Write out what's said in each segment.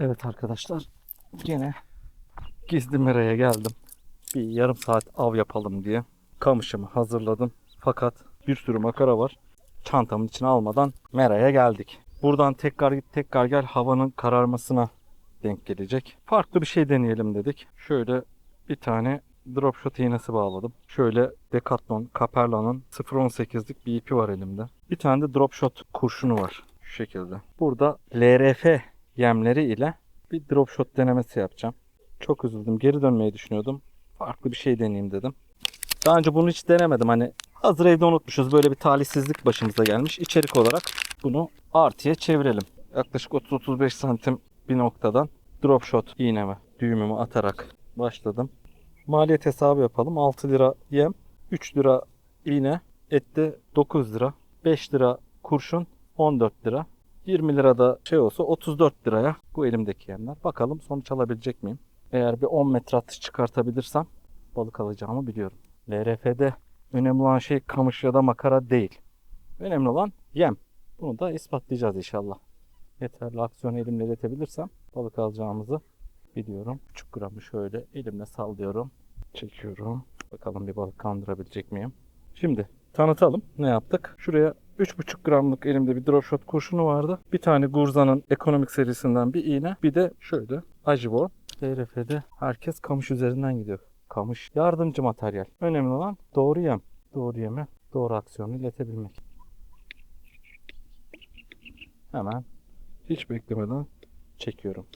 Evet arkadaşlar gene gizli meraya geldim. Bir yarım saat av yapalım diye kamışımı hazırladım. Fakat bir sürü makara var. Çantamın içine almadan meraya geldik. Buradan tekrar git tekrar gel havanın kararmasına denk gelecek. Farklı bir şey deneyelim dedik. Şöyle bir tane drop shot iğnesi bağladım. Şöyle Decathlon Caperla'nın 0.18'lik bir ipi var elimde. Bir tane de drop shot kurşunu var. Şu şekilde. Burada LRF yemleri ile bir drop shot denemesi yapacağım. Çok üzüldüm. Geri dönmeyi düşünüyordum. Farklı bir şey deneyeyim dedim. Daha önce bunu hiç denemedim. Hani hazır evde unutmuşuz. Böyle bir talihsizlik başımıza gelmiş. İçerik olarak bunu artıya çevirelim. Yaklaşık 30-35 santim bir noktadan drop shot iğnemi, düğümümü atarak başladım. Maliyet hesabı yapalım. 6 lira yem, 3 lira iğne, ette 9 lira, 5 lira kurşun, 14 lira. 20 lira da şey olsa 34 liraya bu elimdeki yemler. Bakalım sonuç alabilecek miyim? Eğer bir 10 metre atış çıkartabilirsem balık alacağımı biliyorum. LRF'de önemli olan şey kamış ya da makara değil. Önemli olan yem. Bunu da ispatlayacağız inşallah. Yeterli aksiyon elimle iletebilirsem balık alacağımızı biliyorum. Küçük gramı şöyle elimle sallıyorum. Çekiyorum. Bakalım bir balık kandırabilecek miyim? Şimdi tanıtalım ne yaptık. Şuraya 3,5 gramlık elimde bir drop shot kurşunu vardı. Bir tane Gurza'nın ekonomik serisinden bir iğne. Bir de şöyle Ajivon. LRF'de herkes kamış üzerinden gidiyor. Kamış yardımcı materyal. Önemli olan doğru yem. Doğru yeme doğru aksiyonu iletebilmek. Hemen hiç beklemeden çekiyorum.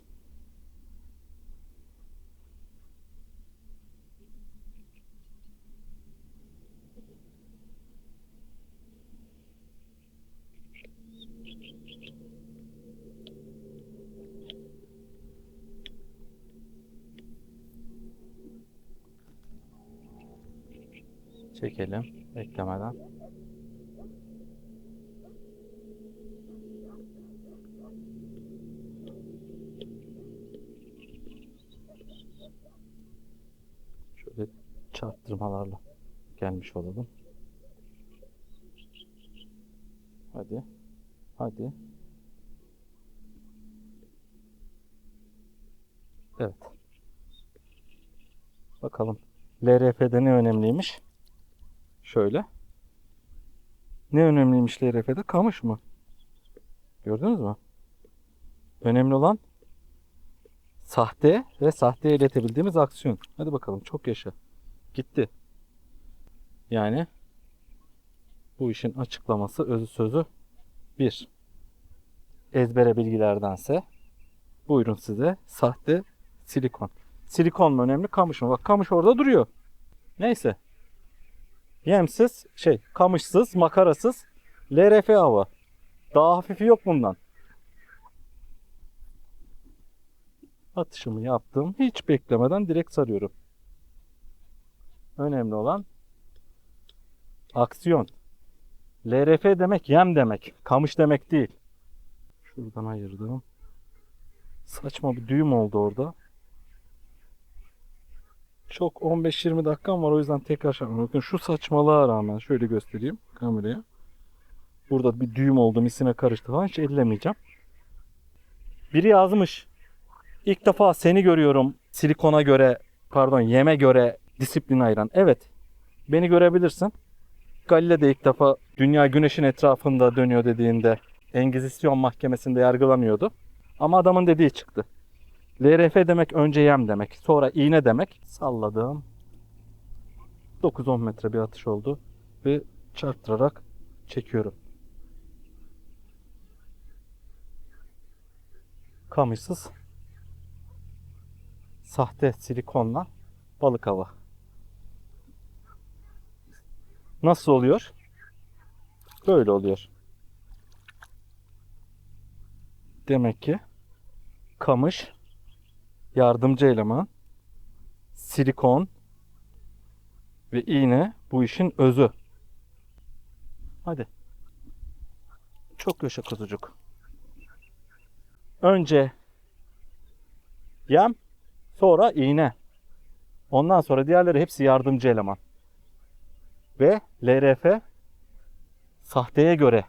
Çekelim beklemeden. Şöyle çarptırmalarla gelmiş olalım. Hadi. Hadi. Evet. Bakalım. LRF'de ne önemliymiş? Şöyle. Ne önemliymiş LRF'de? Kamış mı? Gördünüz mü? Önemli olan sahte ve sahteye iletebildiğimiz aksiyon. Hadi bakalım çok yaşa. Gitti. Yani bu işin açıklaması özü sözü bir. Ezbere bilgilerdense buyurun size sahte silikon. Silikon mu önemli kamış mı? Bak kamış orada duruyor. Neyse. Yemsiz, şey, kamışsız, makarasız LRF hava. Daha hafifi yok bundan. Atışımı yaptım. Hiç beklemeden direkt sarıyorum. Önemli olan aksiyon. LRF demek yem demek. Kamış demek değil. Şuradan ayırdım. Saçma bir düğüm oldu orada. Çok 15-20 dakikam var o yüzden tekrar şey yapmıyorum. Bakın şu saçmalığa rağmen şöyle göstereyim kameraya. Burada bir düğüm oldu misine karıştı falan hiç ellemeyeceğim. Biri yazmış. İlk defa seni görüyorum silikona göre pardon yeme göre disiplin ayıran. Evet beni görebilirsin. Galile de ilk defa dünya güneşin etrafında dönüyor dediğinde Engizisyon mahkemesinde yargılanıyordu. Ama adamın dediği çıktı. LRF demek önce yem demek. Sonra iğne demek. Salladım. 9-10 metre bir atış oldu. Ve çarptırarak çekiyorum. Kamışsız. Sahte silikonla balık hava. Nasıl oluyor? Böyle oluyor. Demek ki kamış yardımcı eleman, silikon ve iğne bu işin özü. Hadi. Çok yaşa kuzucuk. Önce yem, sonra iğne. Ondan sonra diğerleri hepsi yardımcı eleman. Ve LRF sahteye göre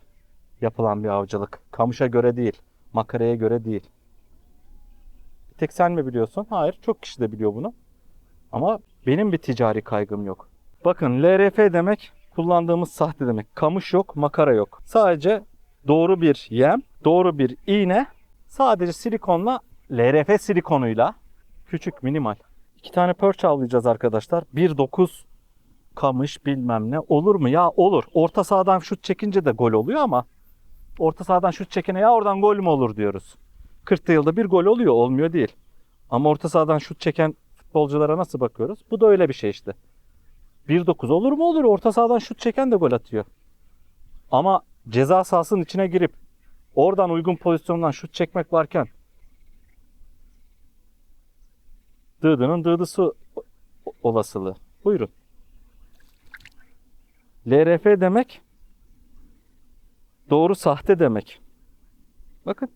yapılan bir avcılık. Kamışa göre değil, makaraya göre değil. Tek sen mi biliyorsun? Hayır. Çok kişi de biliyor bunu. Ama benim bir ticari kaygım yok. Bakın LRF demek kullandığımız sahte demek. Kamış yok, makara yok. Sadece doğru bir yem, doğru bir iğne, sadece silikonla, LRF silikonuyla küçük minimal. İki tane perch avlayacağız arkadaşlar. 1.9 kamış bilmem ne. Olur mu? Ya olur. Orta sahadan şut çekince de gol oluyor ama orta sahadan şut çekene ya oradan gol mü olur diyoruz. 40 yılda bir gol oluyor. Olmuyor değil. Ama orta sahadan şut çeken futbolculara nasıl bakıyoruz? Bu da öyle bir şey işte. 1-9 olur mu olur. Orta sahadan şut çeken de gol atıyor. Ama ceza sahasının içine girip oradan uygun pozisyondan şut çekmek varken dıdının dıdısı olasılığı. Buyurun. LRF demek doğru sahte demek. Bakın.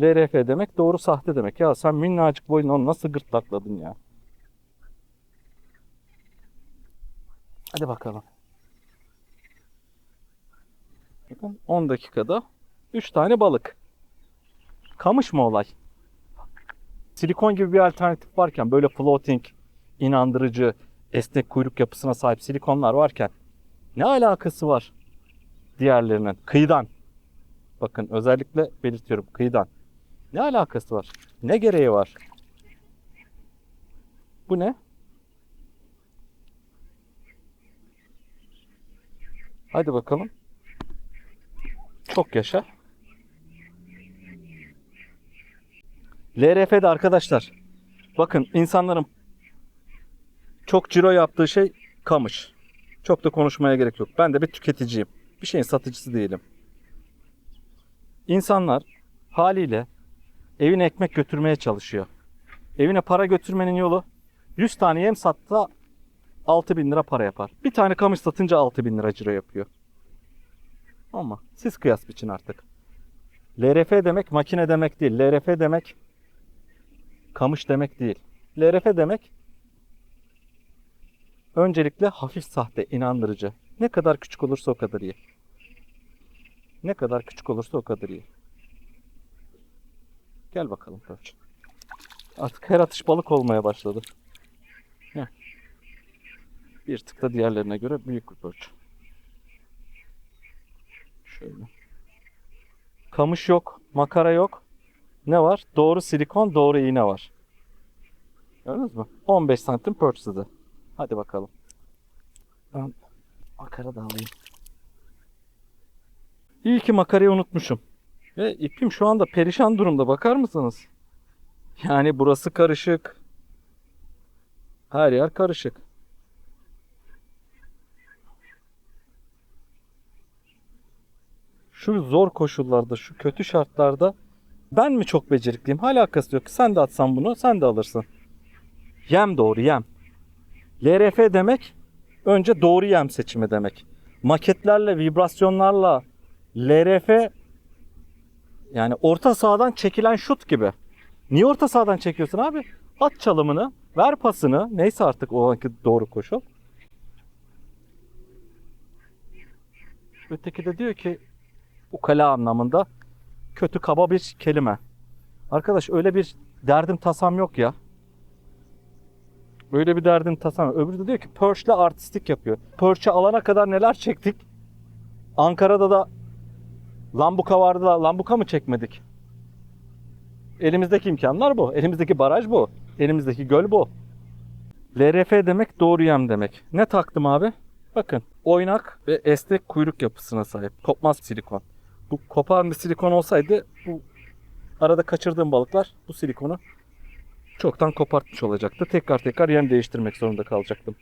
LRF demek doğru sahte demek. Ya sen minnacık boyunu onu nasıl gırtlakladın ya? Hadi bakalım. Bakın 10 dakikada 3 tane balık. Kamış mı olay? Silikon gibi bir alternatif varken böyle floating, inandırıcı, esnek kuyruk yapısına sahip silikonlar varken ne alakası var diğerlerinin? Kıyıdan. Bakın özellikle belirtiyorum kıyıdan. Ne alakası var? Ne gereği var? Bu ne? Hadi bakalım. Çok yaşa. LRF'de arkadaşlar. Bakın insanların çok ciro yaptığı şey kamış. Çok da konuşmaya gerek yok. Ben de bir tüketiciyim. Bir şeyin satıcısı değilim. İnsanlar haliyle evine ekmek götürmeye çalışıyor. Evine para götürmenin yolu 100 tane yem satsa 6 bin lira para yapar. Bir tane kamış satınca 6 bin lira ciro yapıyor. Ama siz kıyas biçin artık. LRF demek makine demek değil. LRF demek kamış demek değil. LRF demek öncelikle hafif sahte, inandırıcı. Ne kadar küçük olursa o kadar iyi. Ne kadar küçük olursa o kadar iyi. Gel bakalım Perch. Artık her atış balık olmaya başladı. Heh. Bir tık da diğerlerine göre büyük bir Perch. Şöyle. Kamış yok, makara yok. Ne var? Doğru silikon, doğru iğne var. Gördünüz mü? 15 santim perch size. Hadi bakalım. Ben makara da alayım. İyi ki makarayı unutmuşum. Ve ipim şu anda perişan durumda. Bakar mısınız? Yani burası karışık. Her yer karışık. Şu zor koşullarda, şu kötü şartlarda ben mi çok becerikliyim? Alakası yok. Sen de atsan bunu, sen de alırsın. Yem doğru yem. LRF demek önce doğru yem seçimi demek. Maketlerle, vibrasyonlarla LRF yani orta sahadan çekilen şut gibi. Niye orta sahadan çekiyorsun abi? At çalımını, ver pasını. Neyse artık o anki doğru koşu. Öteki de diyor ki ukala anlamında kötü kaba bir kelime. Arkadaş öyle bir derdim tasam yok ya. Böyle bir derdim tasam. Öbürü de diyor ki Perch'le artistik yapıyor. Perch'e alana kadar neler çektik. Ankara'da da Lambuka vardı da Lambuka mı çekmedik? Elimizdeki imkanlar bu. Elimizdeki baraj bu. Elimizdeki göl bu. LRF demek doğru yem demek. Ne taktım abi? Bakın oynak ve esnek kuyruk yapısına sahip. Kopmaz silikon. Bu kopan bir silikon olsaydı bu arada kaçırdığım balıklar bu silikonu çoktan kopartmış olacaktı. Tekrar tekrar yem değiştirmek zorunda kalacaktım.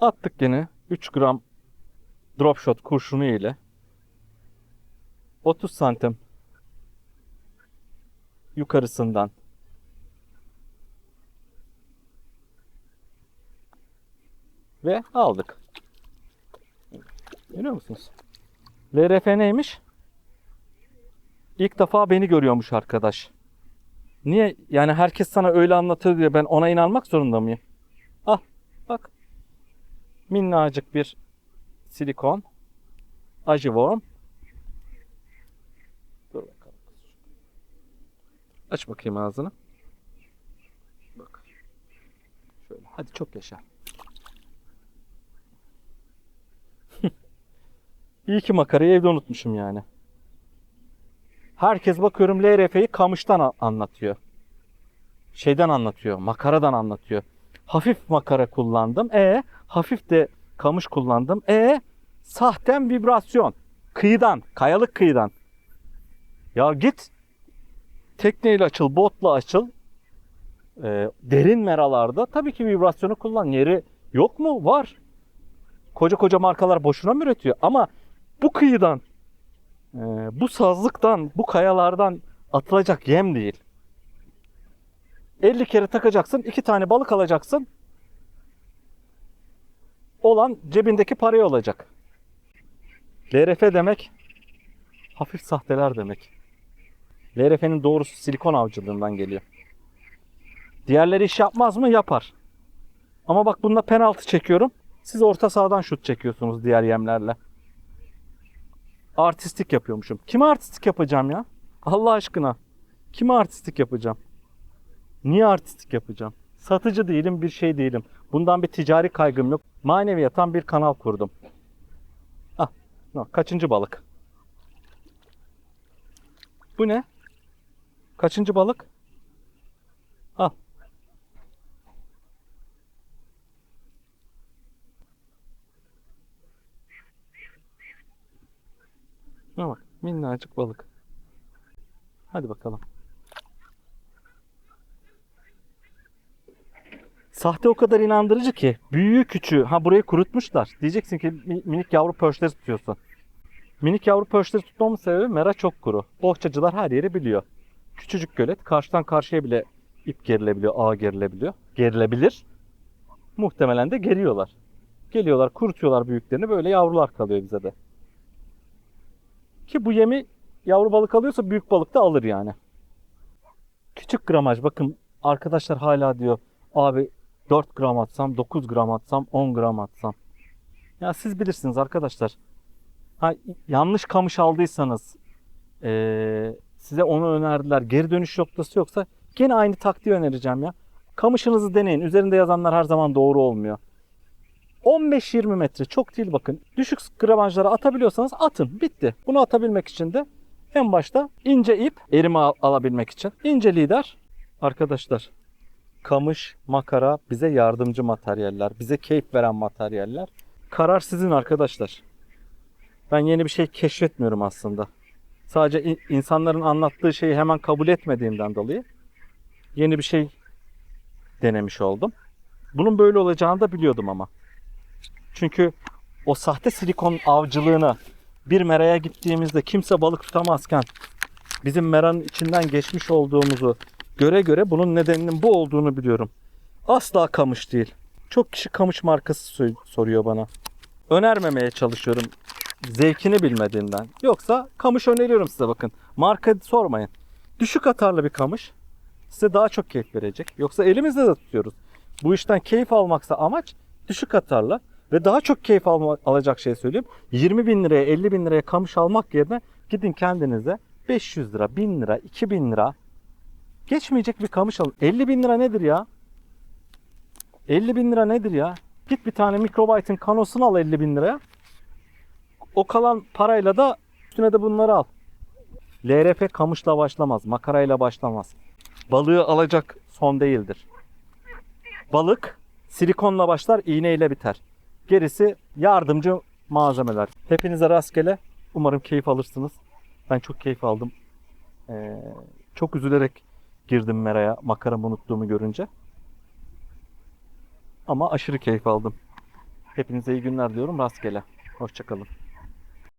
Attık gene 3 gram drop shot kurşunu ile 30 santim yukarısından ve aldık. Görüyor musunuz? LRF neymiş? İlk defa beni görüyormuş arkadaş. Niye? Yani herkes sana öyle anlatıyor diye ben ona inanmak zorunda mıyım? Al bak. Minnacık bir silikon. Ajivorm. Dur Aç bakayım ağzını. Bak. Şöyle. Hadi çok yaşa. İyi ki makarayı evde unutmuşum yani. Herkes bakıyorum LRF'yi kamıştan anlatıyor. Şeyden anlatıyor. Makaradan anlatıyor. Hafif makara kullandım. E hafif de kamış kullandım. E sahten vibrasyon. Kıyıdan, kayalık kıyıdan. Ya git tekneyle açıl, botla açıl. Ee, derin meralarda tabii ki vibrasyonu kullan. Yeri yok mu? Var. Koca koca markalar boşuna mı üretiyor? Ama bu kıyıdan, e, bu sazlıktan, bu kayalardan atılacak yem değil. 50 kere takacaksın, iki tane balık alacaksın. Olan cebindeki paraya olacak. LRF demek hafif sahteler demek. LRF'nin doğrusu silikon avcılığından geliyor. Diğerleri iş yapmaz mı? Yapar. Ama bak bunda penaltı çekiyorum. Siz orta sahadan şut çekiyorsunuz diğer yemlerle. Artistik yapıyormuşum. Kime artistik yapacağım ya? Allah aşkına. Kime artistik yapacağım? Niye artistik yapacağım? Satıcı değilim, bir şey değilim. Bundan bir ticari kaygım yok. Maneviyatan bir kanal kurdum. Ah, no, kaçıncı balık? Bu ne? Kaçıncı balık? Al. Ne bak, minnacık balık. Hadi bakalım. Sahte o kadar inandırıcı ki. Büyüğü küçüğü. Ha burayı kurutmuşlar. Diyeceksin ki mi- minik yavru pörçleri tutuyorsun. Minik yavru pörçleri tutmamın sebebi mera çok kuru. Bohçacılar her yeri biliyor. Küçücük gölet. Karşıdan karşıya bile ip gerilebiliyor, ağ gerilebiliyor. Gerilebilir. Muhtemelen de geriyorlar. Geliyorlar, kurutuyorlar büyüklerini. Böyle yavrular kalıyor bize de. Ki bu yemi yavru balık alıyorsa büyük balık da alır yani. Küçük gramaj. Bakın arkadaşlar hala diyor. Abi 4 gram atsam, 9 gram atsam, 10 gram atsam. Ya siz bilirsiniz arkadaşlar. Ha, yanlış kamış aldıysanız eee, size onu önerdiler. Geri dönüş noktası yoksa gene aynı taktiği önereceğim ya. Kamışınızı deneyin. Üzerinde yazanlar her zaman doğru olmuyor. 15-20 metre çok değil bakın. Düşük gramajlara atabiliyorsanız atın. Bitti. Bunu atabilmek için de en başta ince ip erime al- alabilmek için. İnce lider arkadaşlar kamış, makara bize yardımcı materyaller, bize keyif veren materyaller. Karar sizin arkadaşlar. Ben yeni bir şey keşfetmiyorum aslında. Sadece in- insanların anlattığı şeyi hemen kabul etmediğimden dolayı yeni bir şey denemiş oldum. Bunun böyle olacağını da biliyordum ama. Çünkü o sahte silikon avcılığını bir meraya gittiğimizde kimse balık tutamazken bizim meranın içinden geçmiş olduğumuzu göre göre bunun nedeninin bu olduğunu biliyorum. Asla kamış değil. Çok kişi kamış markası soruyor bana. Önermemeye çalışıyorum zevkini bilmediğimden. Yoksa kamış öneriyorum size bakın. Marka sormayın. Düşük atarlı bir kamış size daha çok keyif verecek. Yoksa elimizde de tutuyoruz. Bu işten keyif almaksa amaç düşük atarlı ve daha çok keyif alma, alacak şey söyleyeyim. 20 bin liraya 50 bin liraya kamış almak yerine gidin kendinize 500 lira, 1000 lira, 2000 lira geçmeyecek bir kamış alın. 50 bin lira nedir ya? 50 bin lira nedir ya? Git bir tane microbyte'ın kanosunu al 50 bin liraya. O kalan parayla da üstüne de bunları al. LRF kamışla başlamaz, makarayla başlamaz. Balığı alacak son değildir. Balık silikonla başlar, iğneyle biter. Gerisi yardımcı malzemeler. Hepinize rastgele. Umarım keyif alırsınız. Ben çok keyif aldım. Ee, çok üzülerek girdim meraya makaramı unuttuğumu görünce. Ama aşırı keyif aldım. Hepinize iyi günler diyorum. Rastgele. Hoşçakalın.